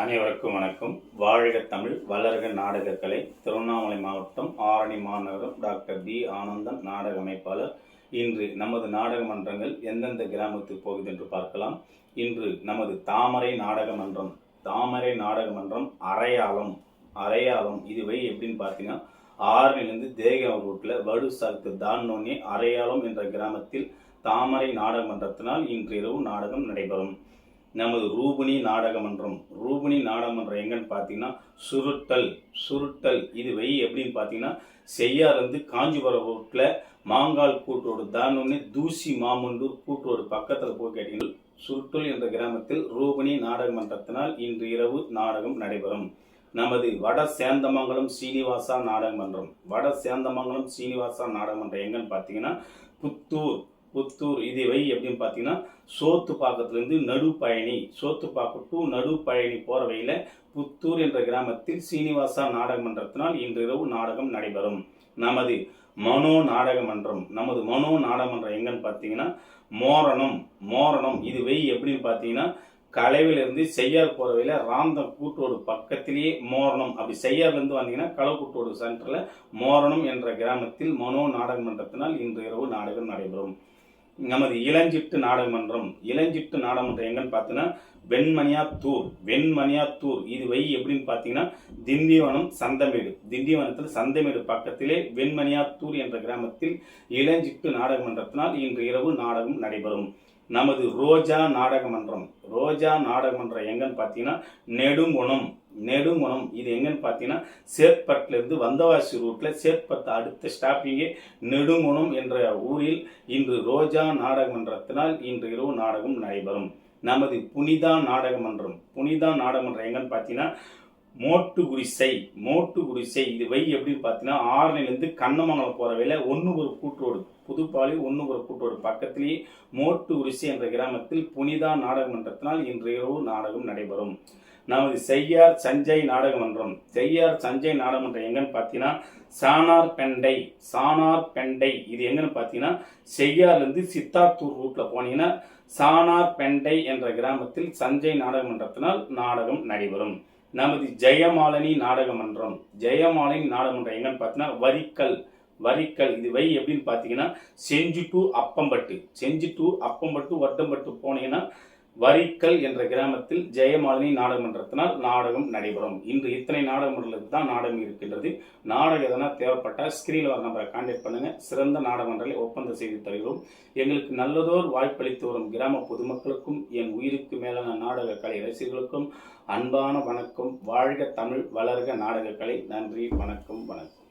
அனைவருக்கும் வணக்கம். வாழ்க தமிழ் வளர்க நாடகக்கலை. திருவண்ணாமலை மாவட்டம் ஆரணி மாநகரம் டாக்டர் பி. ஆனந்தன் நாடக அமைப்பாளர். இன்று நமது நாடக மன்றங்கள் எந்தெந்த கிராமத்துக்கு போகுது என்று பார்க்கலாம். இன்று நமது தாமரை நாடக மன்றம் தாமரை நாடக மன்றம் அரையாளம் அரையாளம் இதுவை எப்படின்னு பார்த்தீங்கன்னா ஆரணிலிருந்து தேகம் ரூட்டில் வடு சாக்கு தாண்டோனே அரையாளம் என்ற கிராமத்தில் தாமரை நாடக மன்றத்தினால் இன்று இரவு நாடகம் நடைபெறும். நமது ரூபிணி நாடகமன்றம். ரூபிணி ரூபினி எங்கன்னு பார்த்தீங்கன்னா சுருட்டல் சுருட்டல். இது வை எப்படின்னு பார்த்தீங்கன்னா செய்யார் வந்து காஞ்சிபுரம் ரோட்டில் மாங்கால் கூட்டோடு தானொன்னு தூசி மாமண்டூர் கூட்டோடு பக்கத்தில் போய் கேட்டீங்கன்னா சுருட்டல் என்ற கிராமத்தில் ரூபிணி நாடகமன்றத்தினால் இன்று இரவு நாடகம் நடைபெறும். நமது வட சேந்தமங்கலம் சீனிவாசா நாடகமன்றம். வட சேந்தமங்கலம் சீனிவாசா நாடகமன்றம் எங்கன்னு பார்த்தீங்கன்னா புத்தூர் புத்தூர் இது வை எப்படின்னு பார்த்தீங்கன்னா சோத்து பாக்கத்துலேருந்து நடுப்பயணி சோத்துப்பாக்கம் டு நடுப்பயணி போகிற வழியில் புத்தூர் என்ற கிராமத்தில் சீனிவாசா நாடக மன்றத்தினால் இன்று இரவு நாடகம் நடைபெறும். நமது மனோ நாடக மன்றம் நமது மனோ நாடக மன்றம் எங்கன்னு பார்த்தீங்கன்னா மோரணம் மோரணம் இது வை எப்படின்னு பார்த்தீங்கன்னா கலைவிலிருந்து செய்யார் போகிற வழியில் ராந்தம் கூட்டோடு பக்கத்திலேயே மோரணம். அப்படி செய்யார்லேருந்து வந்தீங்கன்னா களக்கூட்டோடு சென்டரில் மோரணம் என்ற கிராமத்தில் மனோ நாடக மன்றத்தினால் இன்று இரவு நாடகம் நடைபெறும். நமது இளஞ்சிட்டு நாடகமன்றம் இளஞ்சிட்டு நாடகமன்றம் எங்கன்னு பார்த்தீங்கன்னா வெண்மணியாத்தூர் வெண்மணியாத்தூர். இது வை எப்படின்னு பார்த்தீங்கன்னா திண்டிவனம் சந்தமேடு. திண்டிவனத்தில் சந்தமேடு பக்கத்திலே வெண்மணியாத்தூர் என்ற கிராமத்தில் இளஞ்சிட்டு நாடகமன்றத்தினால் இன்று இரவு நாடகம் நடைபெறும். நமது ரோஜா நாடக மன்றம் ரோஜா நாடக மன்றம் எங்கன்னு பார்த்தீங்கன்னா நெடுங்குணம். நெடுங்குணம் இது எங்கன்னு பார்த்தீங்கன்னா சேத்பட்லேருந்து வந்தவாசி ரூட்டில் சேத்பட்டு அடுத்த ஸ்டாப்பிங்கே நெடுங்குணம் என்ற ஊரில் இன்று ரோஜா நாடக மன்றத்தினால் இன்று இரவு நாடகம் நடைபெறும். நமது புனிதா நாடக மன்றம் புனிதா நாடக மன்றம் எங்கன்னு பார்த்தீங்கன்னா மோட்டு குடிசை மோட்டு குடிசை இது வை எப்படின்னு பார்த்தீங்கன்னா ஆறுலேருந்து கண்ணமங்கலம் போகிற வேலை ஒன்று ஒரு கூட்டோடு புதுப்பாளி ஒன்று ஒரு கூட்டோடு பக்கத்திலேயே மோட்டு குடிசை என்ற கிராமத்தில் புனிதா நாடக மன்றத்தினால் இன்று இரவு நாடகம் நடைபெறும். நமது செய்யார் சஞ்சய் நாடக மன்றம் செய்யார் சஞ்சய் நாடக மன்றம் எங்கன்னு பார்த்தீங்கன்னா சானார் பெண்டை சானார் பெண்டை இது எங்கன்னு பார்த்தீங்கன்னா செய்யார்லேருந்து சித்தாத்தூர் ரூட்டில் போனீங்கன்னா சானார் பெண்டை என்ற கிராமத்தில் சஞ்சய் நாடக மன்றத்தினால் நாடகம் நடைபெறும். நமது ஜெயமாலினி நாடக மன்றம் ஜெயமாலினி நாடக மன்றம் எங்கன்னு பார்த்தீங்கன்னா வரிக்கல். வரிக்கல் இது வை எப்படின்னு பார்த்தீங்கன்னா செஞ்சு டு அப்பம்பட்டு. செஞ்சு டு அப்பம்பட்டு வட்டம்பட்டு போனீங்கன்னா வரிக்கல் என்ற கிராமத்தில் ஜெயமாலினி நாடகமன்றத்தினால் நாடகம் நடைபெறும். இன்று இத்தனை நாடகமன்றங்களுக்கு தான் நாடகம் இருக்கின்றது. நாடகம் எதனா தேவைப்பட்டால் ஸ்கிரீனில் வர நம்பரை கான்டாக்ட் பண்ணுங்க. சிறந்த நாடகமன்றங்களை ஒப்பந்தம் செய்து தருகிறோம். எங்களுக்கு நல்லதோர் வாய்ப்பளித்து வரும் கிராம பொதுமக்களுக்கும் என் உயிருக்கு மேலான நாடக கலை ரசிகர்களுக்கும் அன்பான வணக்கம். வாழ்க தமிழ் வளர்க நாடக கலை. நன்றி வணக்கம் வணக்கம்.